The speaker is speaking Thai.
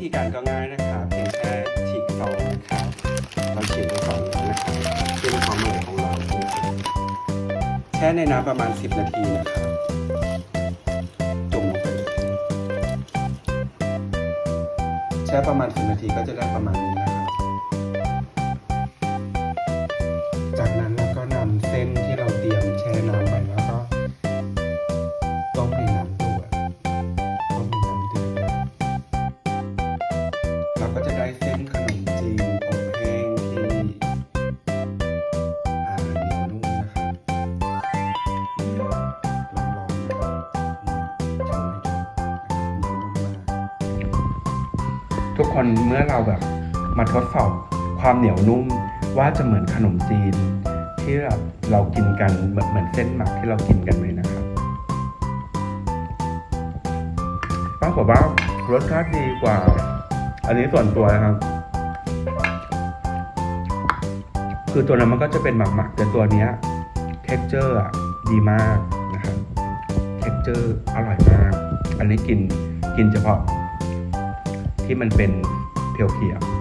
ธีการก็ง่ายนะครับเพียงแค่ฉีกซองนะครับเราฉีกซองนะครับเป็นความอร่อยของเราแช่ในน้ำประมาณ 10 นาทีนะครับจุ่มลงไปเลยแช่ประมาณ 10 นาทีก็จะได้ประมาณนี้นะ เราก็จะได้เส้นขนมจีนอบแห้งที่อ่าเหนียวนุ่มนะครับนี่ลองลองนะครับนี่โชว์ให้ดูนะครับเหนียวนุ่มมากทุกคนเมื่อเราแบบมาทดสอบความเหนียวนุ่มว่าจะเหมือนขนมจีน ที่แบบเรากินกันเหมือนเส้นหมักที่เรากินกันไหมนะครับปรากฏว่ารสชาติดีกว่า อันนี้ส่วนตัวนะครับ คือตัวนั้นมันก็จะเป็นหมักๆแต่ตัวเนี้ยเท็กเจอร์ดีมากนะครับเท็กเจอร์อร่อยมาก อันนี้กินกินเฉพาะ ที่มันเป็นเพียวๆ